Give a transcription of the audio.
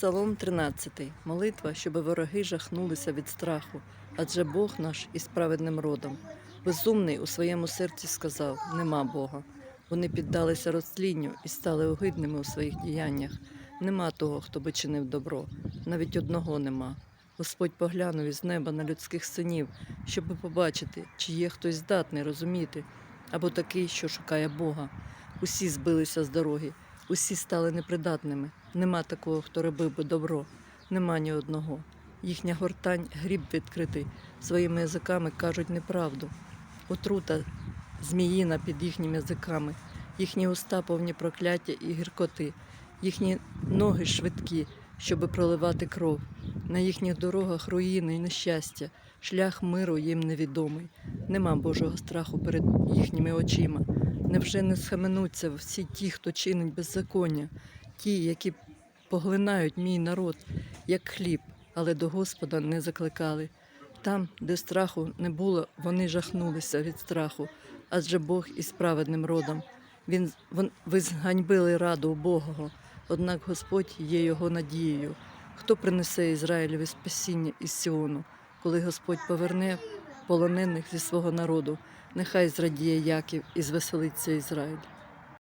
Псалом 13. Молитва, щоб вороги жахнулися від страху, адже Бог наш із праведним родом. Безумний у своєму серці сказав: Нема Бога. Вони піддалися розтлінню і стали огидними у своїх діяннях. Нема того, хто би чинив добро, навіть одного нема. Господь поглянув із неба на людських синів, щоб побачити, чи є хтось здатний розуміти, або такий, що шукає Бога. Усі збилися з дороги, усі стали непридатними. Нема такого, хто робив би добро, нема ні одного. Їхня гортань гріб відкритий, своїми язиками кажуть неправду. Отрута зміїна під їхніми язиками, їхні уста повні прокляття і гіркоти, їхні ноги швидкі, щоби проливати кров. На їхніх дорогах руїни й нещастя, шлях миру їм невідомий. Нема Божого страху перед їхніми очима. Невже не схаменуться всі ті, хто чинить беззаконня, ті, які поглинають мій народ, як хліб, але до Господа не закликали. Там, де страху не було, вони жахнулися від страху, адже Бог із праведним родом. Він, вон, ви зганьбили раду Богого, однак Господь є його надією. Хто принесе Ізраїлеві спасіння із Сіону, коли Господь поверне полонених зі свого народу, нехай зрадіє Яків і звеселиться Ізраїль.